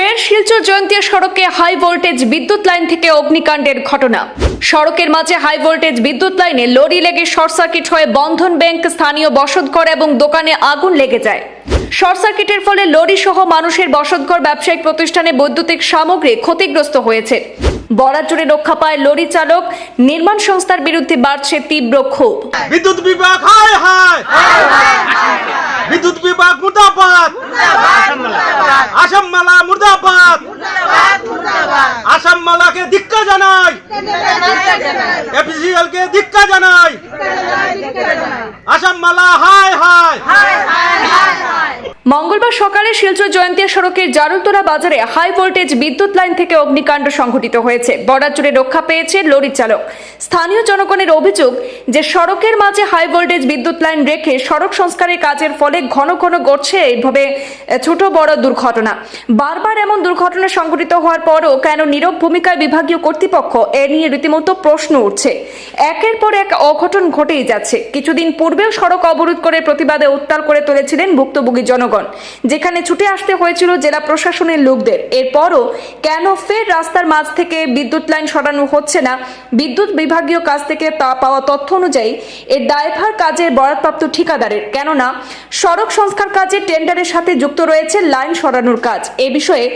ফের শিলচর জয়ন্তীয়া সড়কে high voltage বিদ্যুৎ লাইন থেকে অগ্নিকাণ্ডের ঘটনা সড়কের মাঝে হাই ভোল্টেজ বিদ্যুৎ লাইনে লরি লেগে শর্ট সার্কিট হয়ে বন্ধন ব্যাংক স্থানীয় বসতঘর এবং দোকানে আগুন লেগে যায় শর্ট সার্কিটের ফলে লরি সহ মানুষের বসতঘর ব্যবসায়িক প্রতিষ্ঠানে বৈদ্যুতিক সামগ্রী ক্ষতিগ্রস্ত হয়েছে বরাত জুড়ে রক্ষা পায় লরি চালক নির্মাণ সংস্থার বিরুদ্ধে বাড়ছে তীব্র ক্ষোভ বিদ্যুৎ বিভাগ হায় হায় বিদ্যুৎ বিভাগ আসাম মালা মুর্দাবাদ আসাম মালাকে ধিক্কা জানাই এপিসিএল কে ধিক্কা জানাই আসাম মালা হায় হায় মঙ্গলবার সকালে শিলচর জয়ন্তিয়া সড়কের জারুলতলা বাজারে হাই ভোল্টেজ বিদ্যুৎ লাইন থেকে অগ্নিকাণ্ড সংঘটিত হয়েছে। বর্ডার জুড়ে রক্ষা পেয়েছে লরি চালক। স্থানীয় জনগণের অভিযোগ যে সড়কের মাঝে হাই ভোল্টেজ বিদ্যুৎ লাইন রেখে সড়ক সংস্কারের কাজের ফলে ঘন ঘন ঘটছে এইভাবে ছোট বড় দুর্ঘটনা। বারবার এমন দুর্ঘটনা সংঘটিত হওয়ার পরও কেন নীরব ভূমিকায় বিভাগীয় কর্তৃপক্ষ এ নিয়ে রীতিমতো প্রশ্ন উঠছে। একের পর এক অঘটন ঘটেই যাচ্ছে। কিছুদিন পূর্বেও সড়ক অবরোধ করে প্রতিবাদে উত্তাল করে তুলেছিলেন ভুক্তভোগী জনগণ। যেখানে ছুটে আসতে হয়েছিল জেলা প্রশাসনের লোকদের। এরপরও কেন ফের রাস্তার মাঝ থেকে বিদ্যুৎ লাইন সরানো হচ্ছে না? বিদ্যুৎ বিভাগীয় কাছ থেকে তা পাওয়া তথ্য অনুযায়ী এর দায়ভার কাজের বরাদপ্রাপ্ত ঠিকাদারের। কেননা, সড়ক সংস্কার কাজে টেন্ডারের সাথে যুক্ত রয়েছে লাইন সরানোর কাজ। এ বিষয়ে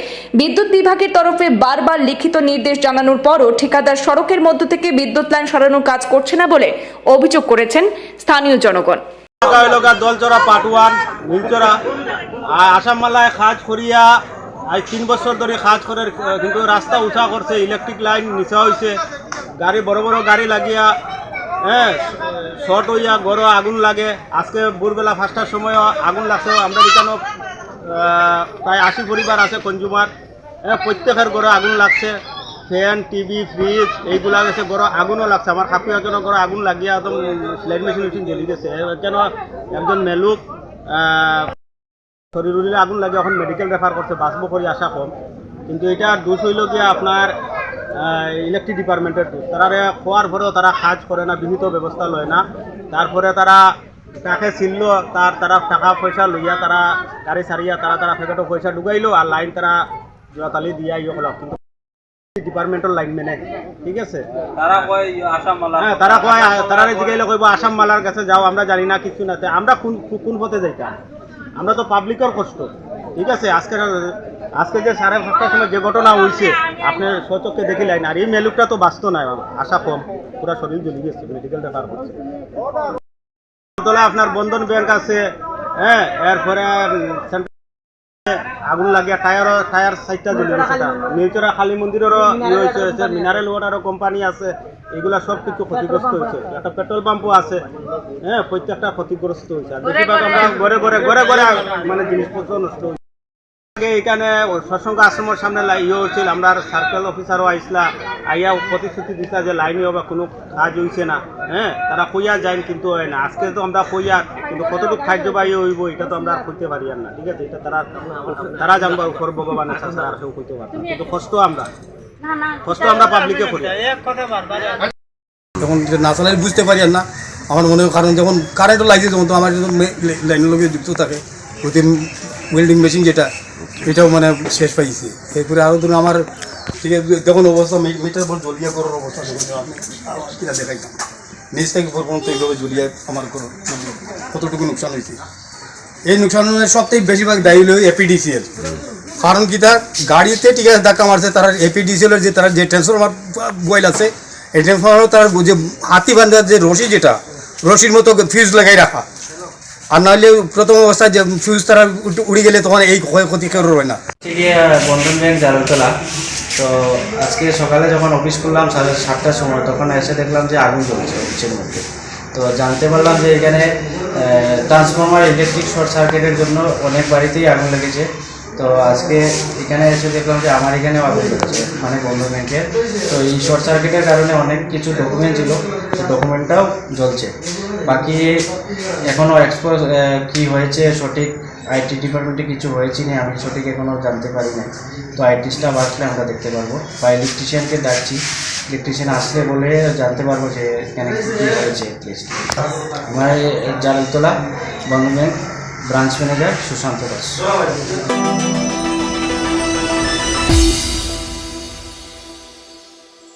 বিদ্যুৎ বিভাগের তরফে বারবার লিখিত নির্দেশ জানানোর পরও ঠিকাদার সড়কের মধ্য থেকে বিদ্যুৎ লাইন সরানোর কাজ করছে না বলে অভিযোগ করেছেন স্থানীয় জনগণ। লগা দলচরা পাটুয়ান আর আসাম মালায় কাজ করিয়া আজ তিন বছর ধরে কাজ করে কিন্তু রাস্তা উঠা করছে ইলেকট্রিক লাইন নিচা হয়েছে গাড়ি, বড় বড় গাড়ি লাগিয়া হ্যাঁ শর্ট হইয়া গড় আগুন লাগে। আজকে ভোরবেলা পাঁচটার সময় আগুন লাগছে। আমরা এখানে প্রায় আশি পরিবার আছে কনজুমার। হ্যাঁ প্রত্যেকের গড়ে আগুন লাগছে। ফ্যান, টিভি ফ্রিজ এইগুলা গেছে গড় আগুনও লাগছে। আমার কাকু একজনের গড়ে আগুন লাগিয়া একদম স্লাইড মেশিন মেশিন জ্বলি গেছে। কেন একজন মেলুক শরীর উলিলে আগুন লাগে এখন মেডিকেল রেফার করছে বাঁচবো করে আশা কম। কিন্তু এটা দোষ হইল গিয়া আপনার ইলেকট্রিক ডিপার্টমেন্টের দোষ। তারা খোয়ার পরেও তারা কাজ করে না বিহিত ব্যবস্থা লয় না। তারপরে তারা তাকে ছিলল তার তারা টাকা পয়সা লইয়া তারা গাড়ি সারিয়া তারা তারা ফেকেটও পয়সা ঢুকাইলো আর লাইন তারা জোড়াতালি দিয়া ইয়ে হলো কিন্তু ডিপার্টমেন্টের লাইন মেনে ঠিক আছে? তারা কয় আসাম মালা হ্যাঁ তারা কয় তারা জিগাইলে কইব আসাম মালার কাছে যাও আমরা জানি না কিছু না। আমরা কোন কোন পথে যাইতাম? আমরা তো পাবলিকের কষ্ট। ঠিক আছে আজকে আজকে যে সাড়ে সাতটার সময় যে ঘটনা হয়েছে আপনি সচককে দেখি লাইন আর এই মেলুকটা তো বাস্তব নাই আশা কম। পুরা শরীর জ্বলি গেছে মেডিকেল ব্যাপার করছে। আপনার বন্ধন ব্যাংক আছে হ্যাঁ এরপরে আগুন লাগিয়া টায়ার টায়ার সাইডটা জ্বলি গেছে নিউচরা কালী মন্দিরেরও ইয়ে হয়েছে মিনারেল ওয়াটারও কোম্পানি আছে এগুলা সব কিছু ক্ষতিগ্রস্ত হয়েছে একটা পেট্রোল পাম্পও আছে হ্যাঁ প্রত্যেকটা ক্ষতিগ্রস্ত হয়েছে আর বেশিরভাগ আমরা ঘরে ঘরে ঘরে ঘরে মানে জিনিসপত্র নষ্ট আগে এখানে সৎসঙ্গ আশ্রমের সামনে ইয়ে হয়েছিল আমরা সার্কেল অফিসারও আইসলা আইয়া প্রতিশ্রুতি দিছা যে লাইনে হবে কোনো কাজ হইছে না। হ্যাঁ তারা কইয়া যায় কিন্তু হয় না। আজকে তো আমরা কইয়া কিন্তু কতটুকু খাদ্য বা ইয়ে হইব এটা তো আমরা আর কইতে পারি আর না। ঠিক আছে? এটা তারা তারা জানবা উপর ভগবান আছে আর কেউ কইতে পারবে কিন্তু কষ্ট আমরা। কষ্ট আমরা পাবলিকে করি। যখন না চালালে বুঝতে পারি আর না আমার মনে হয় কারণ যখন কারেন্টও লাগছে তখন তো আমার যখন লাইনের লগে যুক্ত থাকে। ওতে ওয়েল্ডিং মেশিন যেটা এটাও মানে শেষ পাইছে। এরপরে আরও ধরুন আমার ঠিক যখন অবস্থা মে- মিটার বল জলিয়া করার অবস্থা আমি দেখাইতাম নিজ থেকে পর্যন্ত এইভাবে জলিয়া আমার কোনো মানে কতটুকু লোকসান হয়েছে। এই লোকসানের সবথেকে বেশিরভাগ দায়ী হলো এপিডিসিএল কারণ কি তার গাড়িতে ঠিক আছে ধাক্কা মারছে, তারা এপিডিসিএলের যে তারা যে ট্রান্সফরমার বয়েল আছে, এই ট্রান্সফরমার তার যে হাতি বান্ধার যে রশি যেটা, রশির মতো ফিউজ লাগাই রাখা। আর নাহলে প্রথম অবস্থায় যে ফিউজ তারা উড়ে গেলে তখন এই ক্ষয়ক্ষতি কেউ হয় না। বন্ধন ব্যাংক জালতলা তো আজকে সকালে যখন অফিস করলাম, সাড়ে সাতটার সময়, তখন এসে দেখলাম যে আগুন জ্বলছে অফিসের মধ্যে। তো জানতে পারলাম যে এখানে ট্রান্সফর্মার ইলেকট্রিক শর্ট সার্কিটের জন্য অনেক বাড়িতেই আগুন লেগেছে। তো আজকে এখানে এসে দেখলাম যে আমার এখানে আগুন লেগেছে মানে বন্ধন ব্যাংকের তো এই শর্ট সার্কিটের কারণে অনেক কিছু ডকুমেন্ট ছিল, তো ডকুমেন্টটাও জ্বলছে। বাকি এখনও এক্সপোজ কি হয়েছে, সঠিক আইটি ডিপার্টমেন্টে কিছু হয়েছে না আমি সঠিক এখনও জানতে পারি না তো আইটি স্টাফ আসলে আমরা দেখতে পারব। বা ইলেকট্রিশিয়ানকে ডাকছি ইলেকট্রিশিয়ান আসলে বলে জানতে পারব যে এখানে কী হয়েছে আমার Jaltala Bandhan bank branch manager Sushanta Das.